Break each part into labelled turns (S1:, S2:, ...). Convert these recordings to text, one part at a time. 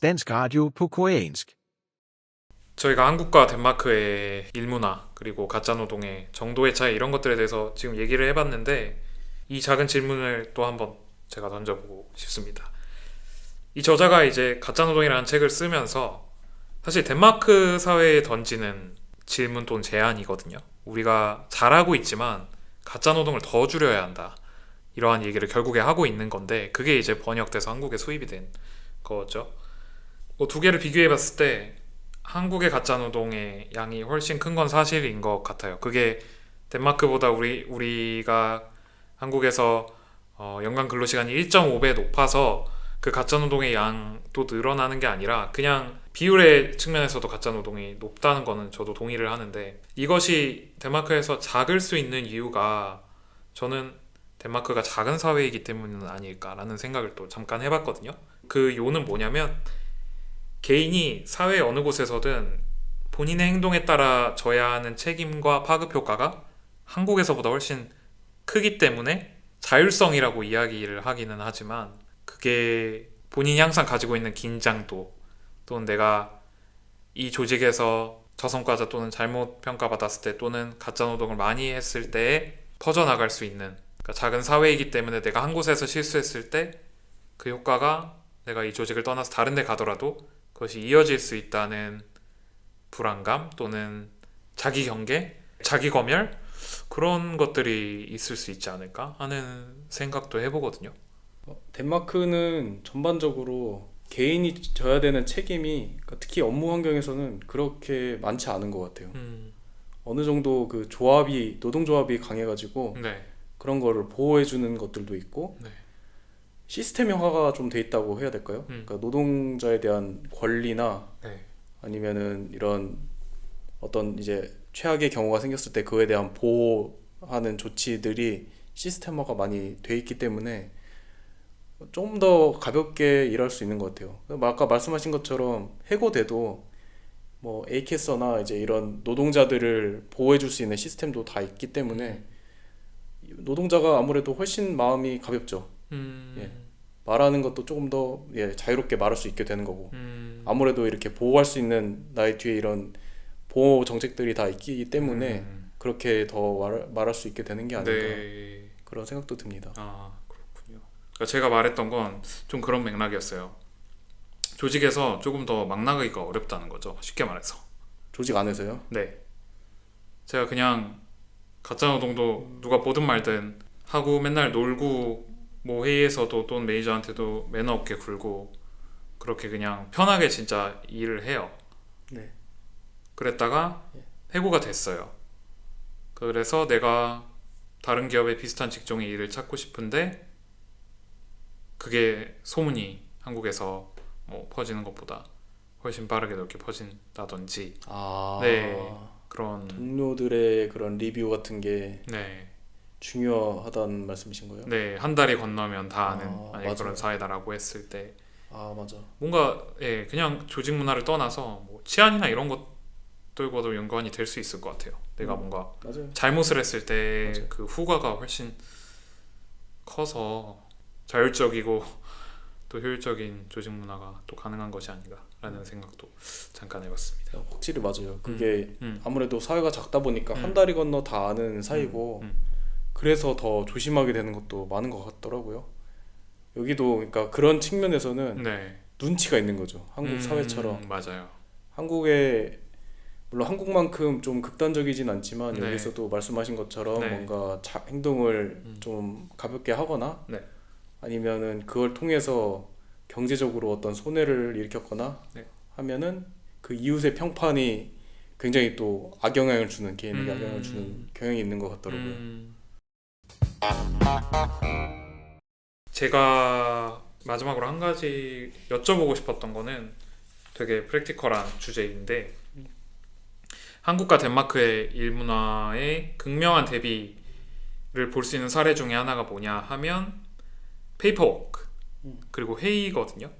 S1: Dansk radio på koreansk.
S2: 저희가 한국과 덴마크의 일문화 그리고 가짜 노동의 정도의 차이 이런 것들에 대해서 지금 얘기를 해봤는데 이 작은 질문을 또 한번 제가 던져보고 싶습니다. 이 저자가 이제 가짜 노동이라는 책을 쓰면서 사실 덴마크 사회에 던지는 질문 또는 제안이거든요. 우리가 잘하고 있지만 가짜 노동을 더 줄여야 한다. 이러한 얘기를 결국에 하고 있는 건데 그게 이제 번역돼서 한국에 수입이 된 거죠. 뭐두 개를 비교해 봤을 때 한국의 가짜 노동의 양이 훨씬 큰 건 사실인 것 같아요. 그게 덴마크보다 우리 우리가 한국에서 어, 연간 근로 시간이 1.5배 높아서 그 가짜 노동의 양도 늘어나는 게 아니라 그냥 비율의 측면에서도 가짜 노동이 높다는 거는 저도 동의를 하는데 이것이 덴마크에서 작을 수 있는 이유가 저는 덴마크가 작은 사회이기 때문은 아닐까라는 생각을 또 잠깐 해봤거든요. 그 요는 뭐냐면 개인이 사회 어느 곳에서든 본인의 행동에 따라 져야 하는 책임과 파급 효과가 한국에서보다 훨씬 크기 때문에 자율성이라고 이야기를 하기는 하지만 그게 본인이 항상 가지고 있는 긴장도 또는 내가 이 조직에서 저성과자 또는 잘못 평가받았을 때 또는 가짜 노동을 많이 했을 때에 퍼져나갈 수 있는 그러니까 작은 사회이기 때문에 내가 한 곳에서 실수했을 때 그 효과가 내가 이 조직을 떠나서 다른 데 가더라도 그것이 이어질 수 있다는 불안감 또는 자기 경계, 자기 검열 그런 것들이 있을 수 있지 않을까 하는 생각도 해보거든요.
S3: 어, 덴마크는 전반적으로 개인이 져야 되는 책임이 그러니까 특히 업무 환경에서는 그렇게 많지 않은 것 같아요.
S2: 음,
S3: 어느 정도 그 조합이 노동조합이 강해가지고
S2: 네,
S3: 그런 거를 보호해주는 것들도 있고
S2: 네.
S3: 시스템화가 좀 돼 있다고 해야 될까요?
S2: 음.
S3: 그러니까 노동자에 대한 권리나
S2: 네,
S3: 아니면은 이런 어떤 이제 최악의 경우가 생겼을 때 그에 대한 보호하는 조치들이 시스템화가 많이 돼 있기 때문에 좀 더 가볍게 일할 수 있는 것 같아요. 아까 말씀하신 것처럼 해고돼도 뭐 에이캐서나 이제 이런 노동자들을 보호해 줄 수 있는 시스템도 다 있기 때문에 노동자가 아무래도 훨씬 마음이 가볍죠.
S2: 음,
S3: 예. 말하는 것도 조금 더 예, 자유롭게 말할 수 있게 되는 거고.
S2: 음,
S3: 아무래도 이렇게 보호할 수 있는 나의 뒤에 이런 보호 정책들이 다 있기 때문에
S2: 음,
S3: 그렇게 더 말, 말할 수 있게 되는 게 아닐까
S2: 네,
S3: 그런 생각도 듭니다.
S2: 아 그렇군요. 그러니까 제가 말했던 건 좀 그런 맥락이었어요. 조직에서 조금 더 막 나가기가 어렵다는 거죠. 쉽게 말해서.
S3: 조직 안에서요.
S2: 네. 제가 그냥 가짜 노동도 누가 보든 말든 하고 맨날 놀고 뭐 회의에서도 또는 매니저한테도 매너 없게 굴고 그렇게 그냥 편하게 진짜 일을 해요.
S3: 네.
S2: 그랬다가 해고가 됐어요. 그래서 내가 다른 기업에 비슷한 직종의 일을 찾고 싶은데 그게 소문이 한국에서 뭐 퍼지는 것보다 훨씬 빠르게 넓게 퍼진다든지
S3: 아,
S2: 네. 그런
S3: 동료들의 그런 리뷰 같은 게
S2: 네,
S3: 중요하다는 말씀이신 거예요?
S2: 네, 한 달이 건너면 다 아는
S3: 아,
S2: 만약. 그런 사회다라고 했을 때
S3: 아, 맞아.
S2: 뭔가 예, 그냥 조직 문화를 떠나서 뭐 치안이나 이런 것들과도 연관이 될 수 있을 것 같아요. 내가
S3: 음.
S2: 뭔가
S3: 맞아요.
S2: 잘못을 했을 때. 그 후과가 훨씬 커서 자율적이고 또 효율적인 조직 문화가 또 가능한 것이 아닌가라는 생각도 잠깐 해봤습니다.
S3: 확실히 맞아요. 그게
S2: 음,
S3: 아무래도 사회가 작다 보니까
S2: 음.
S3: 한 다리 건너 다 아는 사이고
S2: 음,
S3: 그래서 더 조심하게 되는 것도 많은 것 같더라고요. 여기도 그러니까 그런 측면에서는
S2: 네,
S3: 눈치가 있는 거죠. 한국
S2: 음,
S3: 사회처럼.
S2: 맞아요.
S3: 한국에 물론 한국만큼 좀 극단적이진 않지만
S2: 네.
S3: 여기서도 말씀하신 것처럼
S2: 네.
S3: 뭔가 자, 행동을
S2: 음.
S3: 좀 가볍게 하거나
S2: 네.
S3: 아니면은 그걸 통해서 경제적으로 어떤 손해를 일으켰거나
S2: 네.
S3: 하면은 그 이웃의 평판이 굉장히 또 악영향을 주는 개인에게
S2: 음.
S3: 악영향을 주는 경향이 있는 것 같더라고요.
S2: 음. 제가 마지막으로 한 가지 여쭤보고 싶었던 거는 되게 프랙티컬한 주제인데 한국과 덴마크의 일문화의 극명한 대비를 볼 수 있는 사례 중에 하나가 뭐냐 하면 페이퍼워크
S3: 음.
S2: 그리고 회의거든요.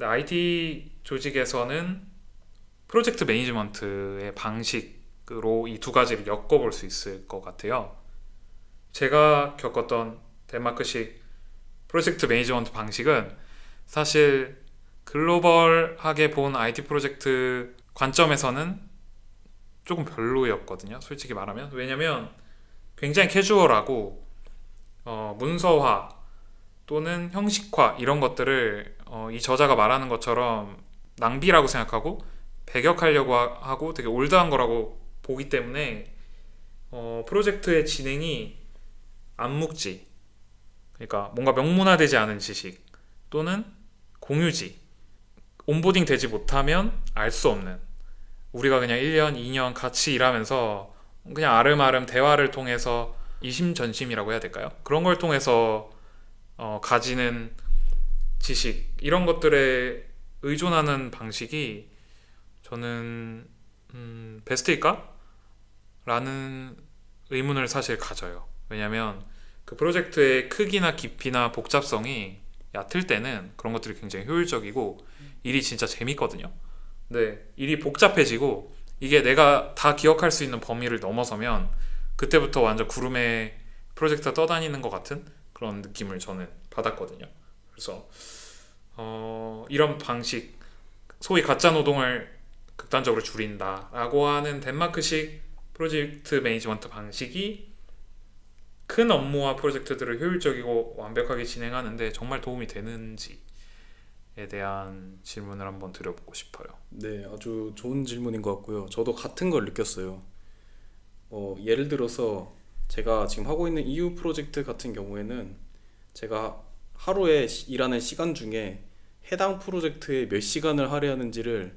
S2: IT 조직에서는 프로젝트 매니지먼트의 방식으로 이 두 가지를 엮어볼 수 있을 것 같아요. 제가 겪었던 덴마크식 프로젝트 매니지먼트 방식은 사실 글로벌하게 본 IT 프로젝트 관점에서는 조금 별로였거든요. 솔직히 말하면. 왜냐면 굉장히 캐주얼하고 어, 문서화 또는 형식화 이런 것들을 어, 이 저자가 말하는 것처럼 낭비라고 생각하고 배격하려고 하- 하고 되게 올드한 거라고 보기 때문에 어, 프로젝트의 진행이 암묵지 그러니까 뭔가 명문화되지 않은 지식 또는 공유지 온보딩 되지 못하면 알 수 없는 우리가 그냥 1년, 2년 같이 일하면서 그냥 아름아름 대화를 통해서 이심전심이라고 해야 될까요? 그런 걸 통해서 어, 가지는 지식 이런 것들에 의존하는 방식이 저는 음, 베스트일까? 라는 의문을 사실 가져요. 왜냐면 그 프로젝트의 크기나 깊이나 복잡성이 얕을 때는 그런 것들이 굉장히 효율적이고 일이 진짜 재밌거든요. 근데 일이 복잡해지고 이게 내가 다 기억할 수 있는 범위를 넘어서면 그때부터 완전 구름에 프로젝트가 떠다니는 것 같은 그런 느낌을 저는 받았거든요. 그래서 어, 이런 방식 소위 가짜 노동을 극단적으로 줄인다라고 하는 덴마크식 프로젝트 매니지먼트 방식이 큰 업무와 프로젝트들을 효율적이고 완벽하게 진행하는데 정말 도움이 되는지에 대한 질문을 한번 드려보고 싶어요.
S3: 네, 아주 좋은 질문인 것 같고요. 저도 같은 걸 느꼈어요. 어, 예를 들어서 제가 지금 하고 있는 EU 프로젝트 같은 경우에는 제가 하루에 시- 일하는 시간 중에 해당 프로젝트에 몇 시간을 할애하는지를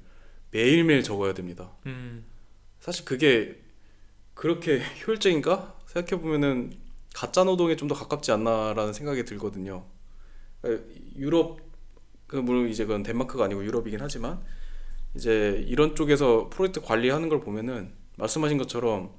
S3: 매일매일 적어야 됩니다.
S2: 음,
S3: 사실 그게 그렇게 효율적인가 생각해 보면은 가짜 노동에 좀 더 가깝지 않나라는 생각이 들거든요. 유럽 그 물론 이제 그건 덴마크가 아니고 유럽이긴 하지만 이제 이런 쪽에서 프로젝트 관리하는 걸 보면은 말씀하신 것처럼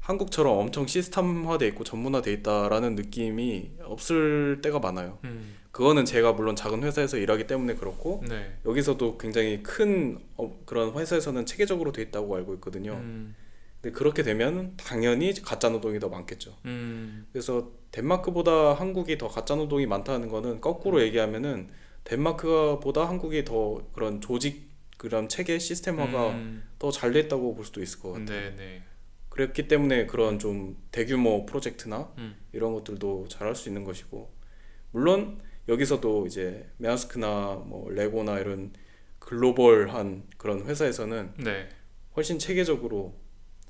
S3: 한국처럼 엄청 시스템화돼 있고 전문화돼 있다라는 느낌이 없을 때가 많아요.
S2: 음,
S3: 그거는 제가 물론 작은 회사에서 일하기 때문에 그렇고
S2: 네,
S3: 여기서도 굉장히 큰 어, 그런 회사에서는 체계적으로 돼 있다고 알고 있거든요.
S2: 음,
S3: 근데 그렇게 되면 당연히 가짜 노동이 더 많겠죠.
S2: 음,
S3: 그래서 덴마크보다 한국이 더 가짜 노동이 많다는 거는 거꾸로 얘기하면은 덴마크보다 한국이 더 그런 조직 그런 체계 시스템화가
S2: 음,
S3: 더잘 됐다고 볼 수도 있을 것 같아요.
S2: 네, 네,
S3: 그랬기 때문에 그런 좀 대규모 프로젝트나
S2: 음.
S3: 이런 것들도 잘 할 수 있는 것이고 물론 여기서도 이제 메아스크나 뭐 레고나 이런 글로벌한 그런 회사에서는
S2: 네,
S3: 훨씬 체계적으로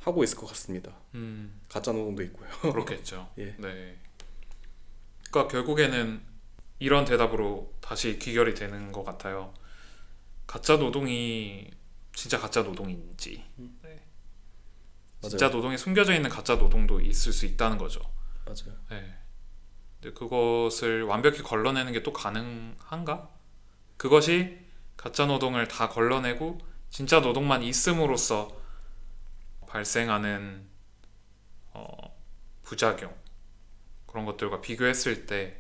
S3: 하고 있을 것 같습니다.
S2: 음.
S3: 가짜 노동도 있고요.
S2: 그렇겠죠.
S3: 예.
S2: 네. 그러니까 결국에는 이런 대답으로 다시 귀결이 되는 것 같아요. 가짜 노동이 진짜 가짜 노동인지, 네. 진짜. 노동에 숨겨져 있는 가짜 노동도 있을 수 있다는 거죠.
S3: 맞아요.
S2: 네. 근데 그것을 완벽히 걸러내는 게 또 가능한가? 그것이 가짜 노동을 다 걸러내고 진짜 노동만 있음으로써 발생하는 어, 부작용 그런 것들과 비교했을 때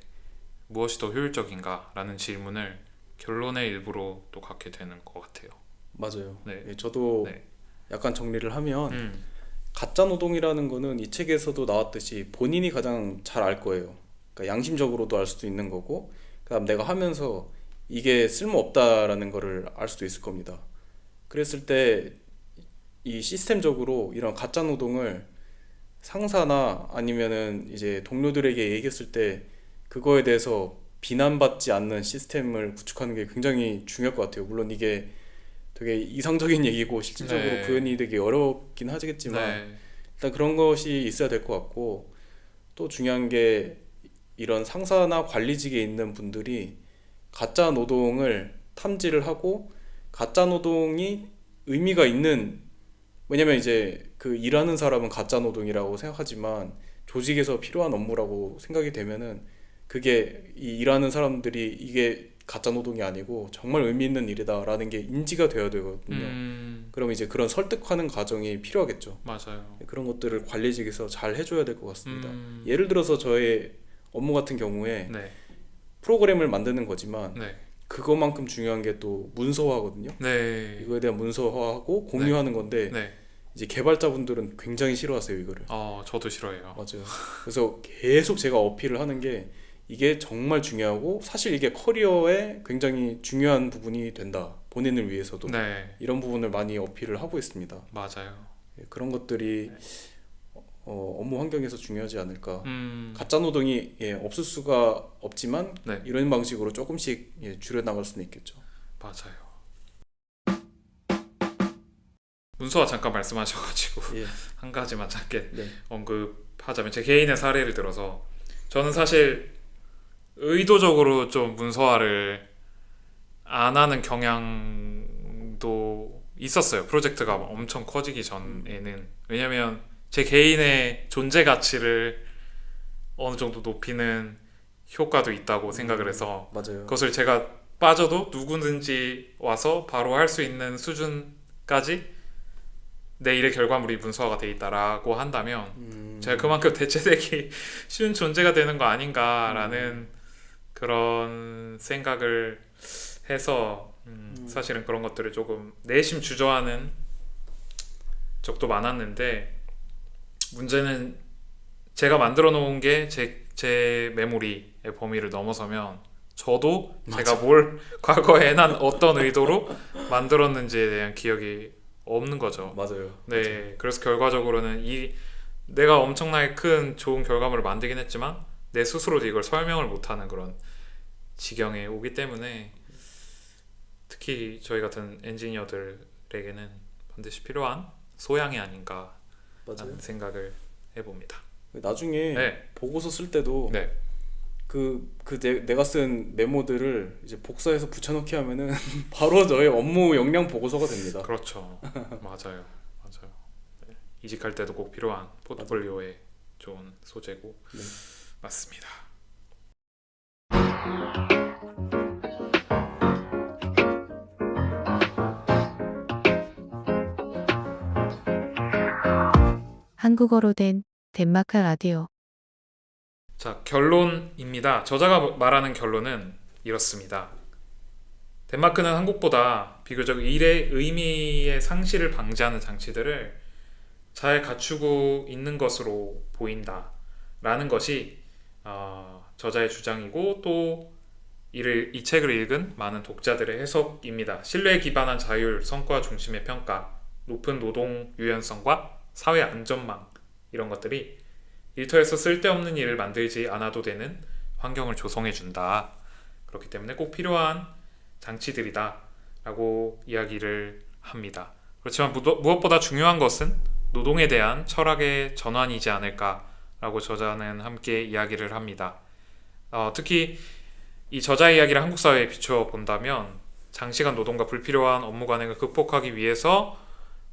S2: 무엇이 더 효율적인가라는 질문을 결론의 일부로 또 갖게 되는 것 같아요.
S3: 맞아요.
S2: 네.
S3: 예, 저도
S2: 네.
S3: 약간 정리를 하면
S2: 음,
S3: 가짜 노동이라는 거는 이 책에서도 나왔듯이 본인이 가장 잘 알 거예요. 그러니까 양심적으로도 알 수도 있는 거고, 그다음 내가 하면서 이게 쓸모 없다라는 거를 알 수도 있을 겁니다. 그랬을 때 이 시스템적으로 이런 가짜 노동을 상사나 아니면은 이제 동료들에게 얘기했을 때 그거에 대해서 비난받지 않는 시스템을 구축하는 게 굉장히 중요할 것 같아요. 물론 이게 되게 이상적인 얘기고 실질적으로
S2: 네.
S3: 구현이 되게 어렵긴 하겠지만
S2: 네,
S3: 일단 그런 것이 있어야 될 것 같고 또 중요한 게 이런 상사나 관리직에 있는 분들이 가짜 노동을 탐지를 하고 가짜 노동이 의미가 있는 왜냐면 이제 그 일하는 사람은 가짜 노동이라고 생각하지만 조직에서 필요한 업무라고 생각이 되면은 그게 이 일하는 사람들이 이게 가짜 노동이 아니고 정말 의미 있는 일이다라는 게 인지가 되어야 되거든요.
S2: 음,
S3: 그럼 이제 그런 설득하는 과정이 필요하겠죠.
S2: 맞아요.
S3: 그런 것들을 관리직에서 잘 해줘야 될 것 같습니다.
S2: 음,
S3: 예를 들어서 저의 업무 같은 경우에
S2: 네,
S3: 프로그램을 만드는 거지만
S2: 네,
S3: 그것만큼 중요한 게 또 문서화거든요.
S2: 네,
S3: 이거에 대한 문서화하고 공유하는 건데
S2: 네.
S3: 이제 개발자분들은 굉장히 싫어하세요 이거를.
S2: 어, 저도 싫어해요.
S3: 맞아요. 그래서 계속 제가 어필을 하는 게 이게 정말 중요하고 사실 이게 커리어에 굉장히 중요한 부분이 된다. 본인을 위해서도
S2: 네,
S3: 이런 부분을 많이 어필을 하고 있습니다.
S2: 맞아요.
S3: 예, 그런 것들이 어, 업무 환경에서 중요하지 않을까.
S2: 음,
S3: 가짜 노동이 예, 없을 수가 없지만
S2: 네.
S3: 이런 방식으로 조금씩 예, 줄여 나갈 수는 있겠죠.
S2: 맞아요. 문서와 잠깐 말씀하셔가지고
S3: 예.
S2: 한 가지만 짧게
S3: 네.
S2: 언급하자면 제 개인의 사례를 들어서 저는 사실 의도적으로 좀 문서화를 안 하는 경향도 있었어요. 프로젝트가 엄청 커지기 전에는 왜냐면 제 개인의 존재 가치를 어느 정도 높이는 효과도 있다고 생각을 해서
S3: 맞아요.
S2: 그것을 제가 빠져도 누구든지 와서 바로 할 수 있는 수준까지 내 일의 결과물이 문서화가 돼 있다라고 한다면
S3: 음,
S2: 제가 그만큼 대체되기 쉬운 존재가 되는 거 아닌가라는 그런 생각을 해서 음,
S3: 음.
S2: 사실은 그런 것들을 조금 내심 주저하는 적도 많았는데 문제는 제가 만들어 놓은 게제제 메모리의 범위를 넘어서면 저도 제가 뭘 과거에 해난 어떤 의도로 만들었는지에 대한 기억이 없는 거죠.
S3: 맞아요.
S2: 네, 그래서 결과적으로는 이 내가 엄청나게 큰 좋은 결과물을 만들긴 했지만 내 스스로도 이걸 설명을 못하는 그런 지경에 오기 때문에 특히 저희 같은 엔지니어들에게는 반드시 필요한 소양이 아닌가라는
S3: 맞아요.
S2: 생각을 해봅니다.
S3: 나중에
S2: 네,
S3: 보고서 쓸 때도
S2: 네,
S3: 그, 그 내, 내가 쓴 메모들을 이제 복사해서 붙여넣기 하면은 바로 저의 업무 역량 보고서가 됩니다.
S2: 그렇죠. 맞아요, 맞아요. 네, 이직할 때도 꼭 필요한 포트폴리오에 좋은 소재고
S3: 네.
S2: 맞습니다.
S4: 한국어로 된 덴마크 라디오.
S2: 자, 결론입니다. 저자가 말하는 결론은 이렇습니다. 덴마크는 한국보다 비교적 일의 의미의 상실을 방지하는 장치들을 잘 갖추고 있는 것으로 보인다. 라는 것이 어, 저자의 주장이고 또 이를, 이 책을 읽은 많은 독자들의 해석입니다. 신뢰에 기반한 자율, 성과 중심의 평가, 높은 노동 유연성과 사회 안전망 이런 것들이 일터에서 쓸데없는 일을 만들지 않아도 되는 환경을 조성해 준다. 그렇기 때문에 꼭 필요한 장치들이다. 라고 이야기를 합니다. 그렇지만 무- 무엇보다 중요한 것은 노동에 대한 철학의 전환이지 않을까라고 저자는 함께 이야기를 합니다. 어, 특히 이 저자의 이야기를 한국 사회에 비추어 본다면 장시간 노동과 불필요한 업무 관행을 극복하기 위해서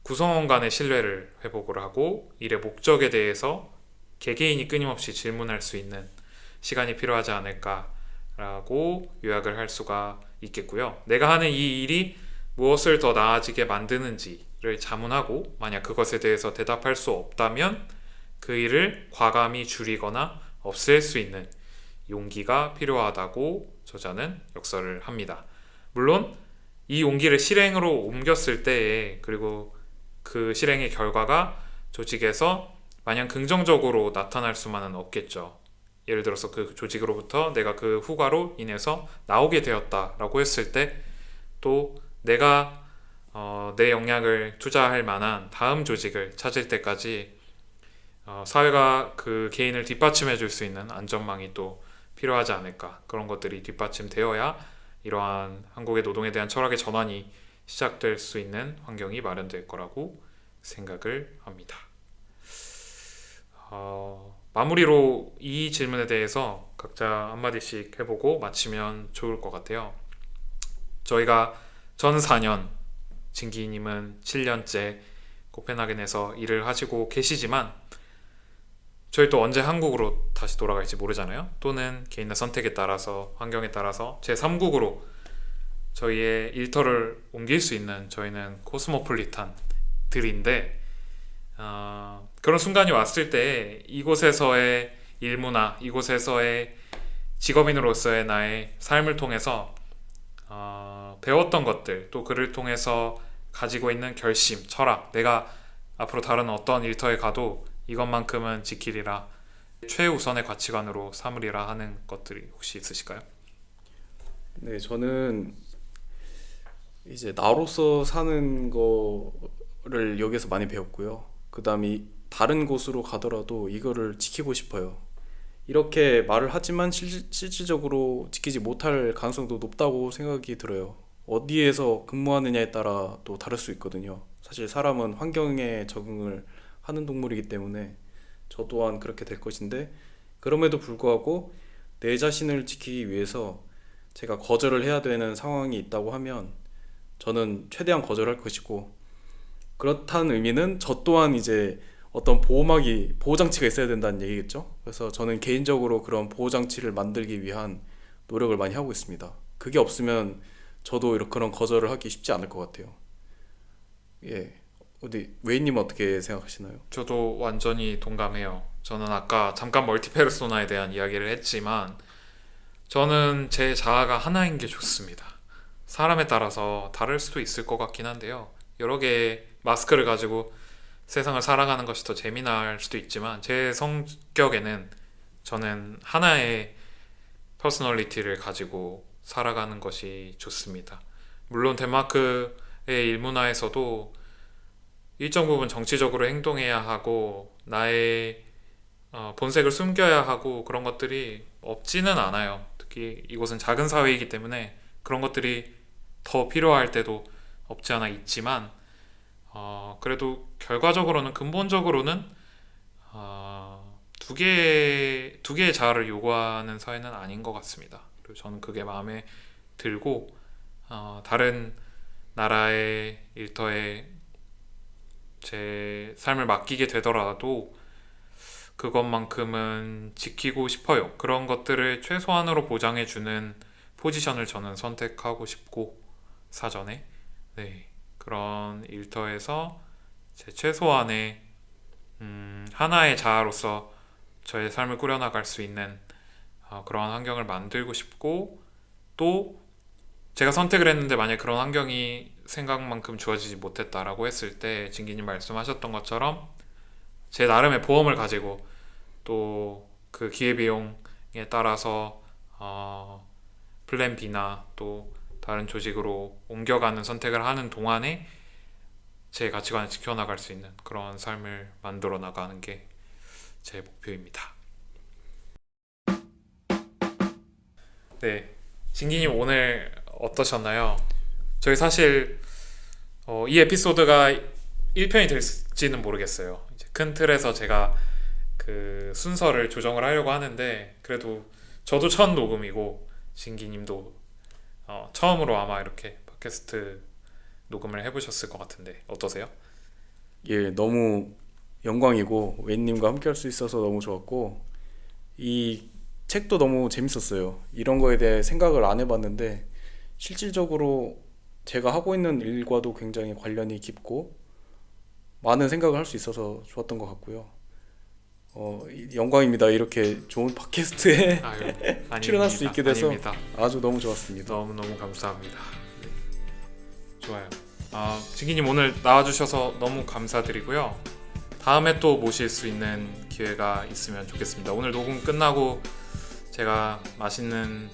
S2: 구성원 간의 신뢰를 회복을 하고 일의 목적에 대해서 개개인이 끊임없이 질문할 수 있는 시간이 필요하지 않을까라고 요약을 할 수가 있겠고요. 내가 하는 이 일이 무엇을 더 나아지게 만드는지를 자문하고 만약 그것에 대해서 대답할 수 없다면 그 일을 과감히 줄이거나 없앨 수 있는 용기가 필요하다고 저자는 역설을 합니다. 물론 이 용기를 실행으로 옮겼을 때에 그리고 그 실행의 결과가 조직에서 마냥 긍정적으로 나타날 수만은 없겠죠. 예를 들어서 그 조직으로부터 내가 그 후과로 인해서 나오게 되었다라고 했을 때 또 내가 어, 내 역량을 투자할 만한 다음 조직을 찾을 때까지 어, 사회가 그 개인을 뒷받침해 줄 수 있는 안전망이 또 필요하지 않을까 그런 것들이 뒷받침되어야 이러한 한국의 노동에 대한 철학의 전환이 시작될 수 있는 환경이 마련될 거라고 생각을 합니다. 어, 마무리로 이 질문에 대해서 각자 한마디씩 해보고 마치면 좋을 것 같아요. 저희가 저는 4년, 진기님은 7년째 코펜하겐에서 일을 하시고 계시지만 저희 또 언제 한국으로 다시 돌아갈지 모르잖아요. 또는 개인의 선택에 따라서 환경에 따라서 제 3국으로 저희의 일터를 옮길 수 있는 저희는 코스모폴리탄들인데 어, 그런 순간이 왔을 때 이곳에서의 일문화, 이곳에서의 직업인으로서의 나의 삶을 통해서 어, 배웠던 것들, 또 그를 통해서 가지고 있는 결심, 철학, 내가 앞으로 다른 어떤 일터에 가도 이것만큼은 지키리라 최우선의 가치관으로 삼으리라 하는 것들이 혹시 있으실까요?
S3: 네, 저는 이제 나로서 사는 거를 여기서 많이 배웠고요. 그다음에 다른 곳으로 가더라도 이거를 지키고 싶어요. 이렇게 말을 하지만 실, 실질적으로 지키지 못할 가능성도 높다고 생각이 들어요. 어디에서 근무하느냐에 따라 또 다를 수 있거든요. 사실 사람은 환경에 적응을 하는 동물이기 때문에 저 또한 그렇게 될 것인데 그럼에도 불구하고 내 자신을 지키기 위해서 제가 거절을 해야 되는 상황이 있다고 하면 저는 최대한 거절할 것이고 그렇다는 의미는 저 또한 이제 어떤 보호막이 보호장치가 있어야 된다는 얘기겠죠. 그래서 저는 개인적으로 그런 보호장치를 만들기 위한 노력을 많이 하고 있습니다. 그게 없으면 저도 이렇게 그런 거절을 하기 쉽지 않을 것 같아요. 예. 어디 웨이님 어떻게 생각하시나요?
S2: 저도 완전히 동감해요. 저는 아까 잠깐 멀티페르소나에 대한 이야기를 했지만 저는 제 자아가 하나인 게 좋습니다. 사람에 따라서 다를 수도 있을 것 같긴 한데요. 여러 개의 마스크를 가지고 세상을 살아가는 것이 더 재미날 수도 있지만 제 성격에는 저는 하나의 퍼스널리티를 가지고 살아가는 것이 좋습니다. 물론 덴마크의 일문화에서도 일정 부분 정치적으로 행동해야 하고 나의 어, 본색을 숨겨야 하고 그런 것들이 없지는 않아요. 특히 이곳은 작은 사회이기 때문에 그런 것들이 더 필요할 때도 없지 않아 있지만 어, 그래도 결과적으로는 근본적으로는 어, 두 개의 두 개의 자아를 요구하는 사회는 아닌 것 같습니다. 그리고 저는 그게 마음에 들고 어, 다른 나라의 일터에 제 삶을 맡기게 되더라도 그것만큼은 지키고 싶어요. 그런 것들을 최소한으로 보장해주는 포지션을 저는 선택하고 싶고 사전에 네 그런 일터에서 제 최소한의 음, 하나의 자아로서 저의 삶을 꾸려나갈 수 있는 어, 그런 환경을 만들고 싶고 또 제가 선택을 했는데 만약 그런 환경이 생각만큼 주어지지 못했다라고 했을 때 진기님 말씀하셨던 것처럼 제 나름의 보험을 가지고 또 그 기회비용에 따라서 어, 플랜 B나 또 다른 조직으로 옮겨가는 선택을 하는 동안에 제 가치관을 지켜나갈 수 있는 그런 삶을 만들어 나가는 게 제 목표입니다. 네, 진기님 오늘 어떠셨나요? 저희 사실 어, 이 에피소드가 1편이 될지는 모르겠어요. 큰 틀에서 제가 그 순서를 조정을 하려고 하는데 그래도 저도 첫 녹음이고 진기님도 어, 처음으로 아마 이렇게 팟캐스트 녹음을 해보셨을 것 같은데 어떠세요?
S3: 예, 너무 영광이고 웨이님과 함께 할 수 있어서 너무 좋았고 이 책도 너무 재밌었어요. 이런 거에 대해 생각을 안 해봤는데 실질적으로 제가 하고 있는 일과도 굉장히 관련이 깊고 많은 생각을 할 수 있어서 좋았던 것 같고요. 어, 이- 영광입니다. 이렇게 좋은 팟캐스트에
S2: 아유.
S3: 출연할 수 있게 돼서
S2: 아닙니다.
S3: 아주 너무 좋았습니다.
S2: 너무 너무 감사합니다. 네. 좋아요. 아, 진기님 오늘 나와주셔서 너무 감사드리고요. 다음에 또 모실 수 있는 기회가 있으면 좋겠습니다. 오늘 녹음 끝나고 제가 맛있는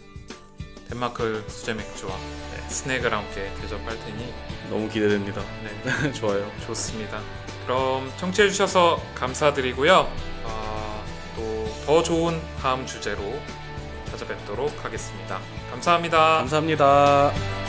S2: 덴마크 수제 맥주와 네, 스낵을 함께 대접할 테니
S3: 너무 기대됩니다.
S2: 네,
S3: 좋아요.
S2: 좋습니다. 그럼 청취해 주셔서 감사드리고요. 더 좋은 다음 주제로 찾아뵙도록 하겠습니다. 감사합니다.
S3: 감사합니다.